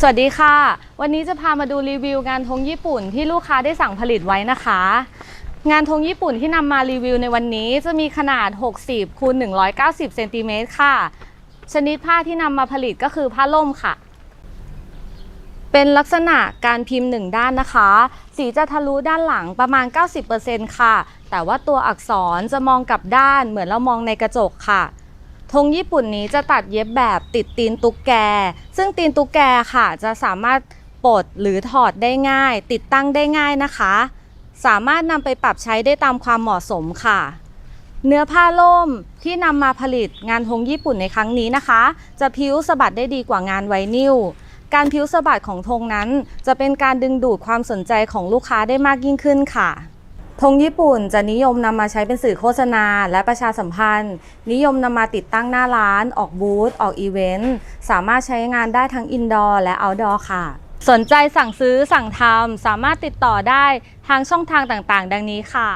สวัสดีค่ะ วันนี้จะพามาดูรีวิวงานธงญี่ปุ่นที่ลูกค้าได้สั่งผลิตไว้นะคะ งานธงญี่ปุ่นที่นำมารีวิวในวันนี้จะมีขนาด 60คูณ190เซนติเมตรค่ะ ชนิดผ้าที่นำมาผลิตก็คือผ้าล่มค่ะ เป็นลักษณะการพิมพ์หนึ่งด้านนะคะ สีจะทะลุด้านหลังประมาณ 90%ค่ะ แต่ว่าตัวอักษรจะมองกลับด้านเหมือนเรามองในกระจกค่ะ ธงญี่ปุ่นนี้จะตัดเย็บแบบติดตีนตุ๊กแก ซึ่งตีนตุ๊กแกค่ะ จะสามารถปลดหรือถอดได้ง่าย ติดตั้งได้ง่ายนะคะ สามารถนำไปปรับใช้ได้ตามความเหมาะสมค่ะ เนื้อผ้าล่มที่นำมาผลิตงานธงญี่ปุ่นในครั้งนี้นะคะ จะพิ้วสะบัดได้ดีกว่างานไวนิลการพิ้วสะบัดของธงนั้น จะเป็นการดึงดูดความสนใจของลูกค้าได้มากยิ่งขึ้นค่ะ ธงญี่ปุ่นจะนิยมนำมาใช้เป็นสื่อโฆษณา และประชาสัมพันธ์ นิยมนำมาติดตั้งหน้าร้าน ออกบูธ ออกอีเวนต์ สามารถใช้งานได้ทั้งอินดอร์และเอาท์ดอร์ค่ะ สนใจสั่งซื้อสั่งทำสามารถติดต่อได้ทางช่องทางต่างๆ ดังนี้ค่ะ